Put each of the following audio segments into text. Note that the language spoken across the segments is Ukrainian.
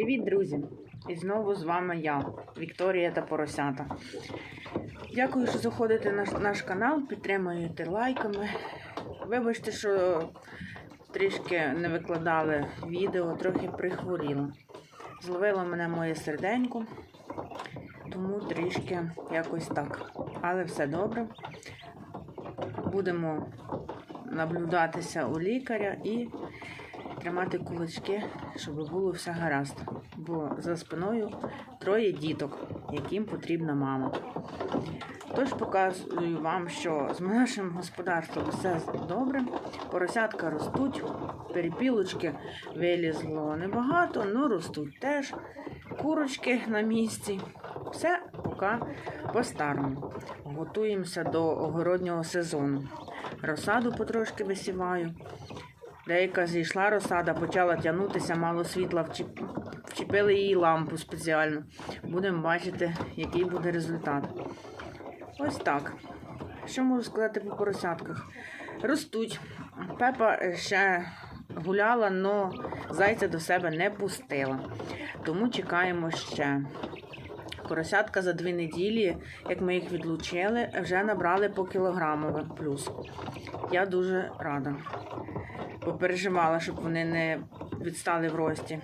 Привіт, друзі! І знову з вами я, Вікторія та Поросята. Дякую, що заходите на наш, канал, підтримуєте лайками. Вибачте, що трішки не викладали відео, трохи прихворіла. Зловило мене моє серденько, тому трішки якось так. Але все добре. Будемо наблюдатися у лікаря і тримати кулачки, щоб було все гаразд. Бо за спиною троє діток, яким потрібна мама. Тож показую вам, що з нашим господарством все добре. Поросятка ростуть, перепілочки вилізло небагато, але ростуть теж. Курочки на місці. Все поки по-старому. Готуємося до огороднього сезону. Розсаду потрошки висіваю. Деяка зійшла розсада, почала тягнутися, мало світла, вчепили їй лампу спеціально. Будемо бачити, який буде результат. Ось так. Що можу сказати по поросятках? Ростуть. Пепа ще гуляла, але зайця до себе не пустила. Тому чекаємо ще. Поросятка за дві неділі, як ми їх відлучили, вже набрали по кілограмове плюс. Я дуже рада. Попереживала, щоб вони не відстали в рості.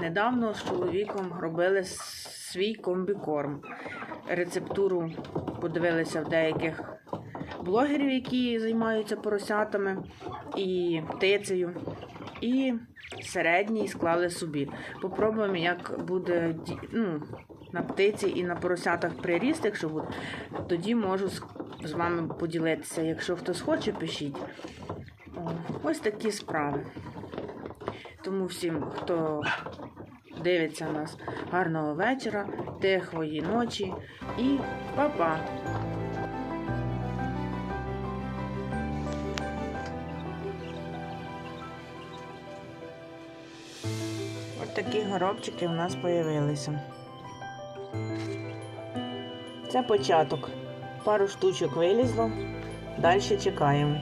Недавно з чоловіком робили свій комбікорм. Рецептуру подивилися в деяких блогерів, які займаються поросятами і птицею. І середній склали собі. Попробуємо, як буде ну, на птиці і на поросятах приріст, якщо тоді можу з вами поділитися. Якщо хтось хоче, пишіть. Ось такі справи. Тому всім, хто дивиться нас, гарного вечора, тихої ночі і па-па! Ось такі горобчики у нас з'явилися. Це початок. Пару штучок вилізло. Далі чекаємо.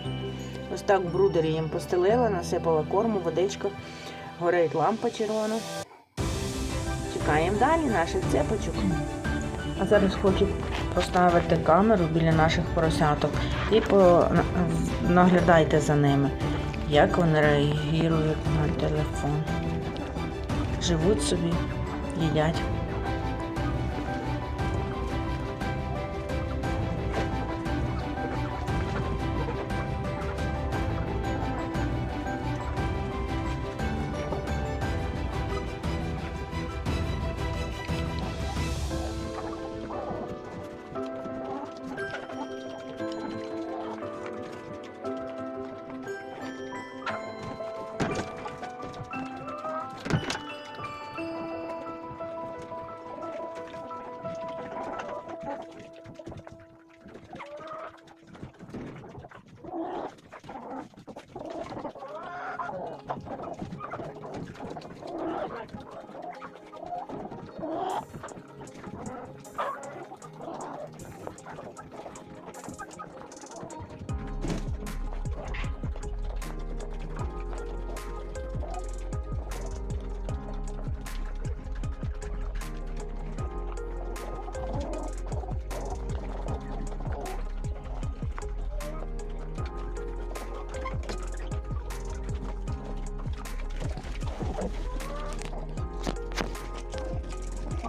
Ось так брудері їм постелила, насипала корму, водичка, горить лампа червона. Чекаємо далі наших цепочок. А зараз хочу поставити камеру біля наших поросяток і по... наглядайте за ними, як вони реагують на телефон. Живуть собі, їдять.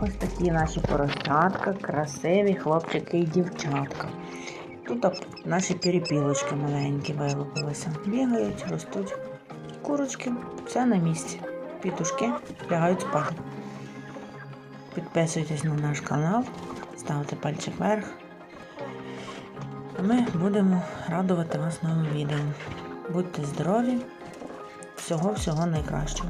Ось такі наші поросятка, красиві хлопчики і дівчатка. Тут наші перепілочки маленькі вилупилися. Бігають, ростуть. Курочки, все на місці. Пітушки лягають спати. Підписуйтесь на наш канал, ставте пальчик вверх. Ми будемо радувати вас новим відео. Будьте здорові, всього-всього найкращого.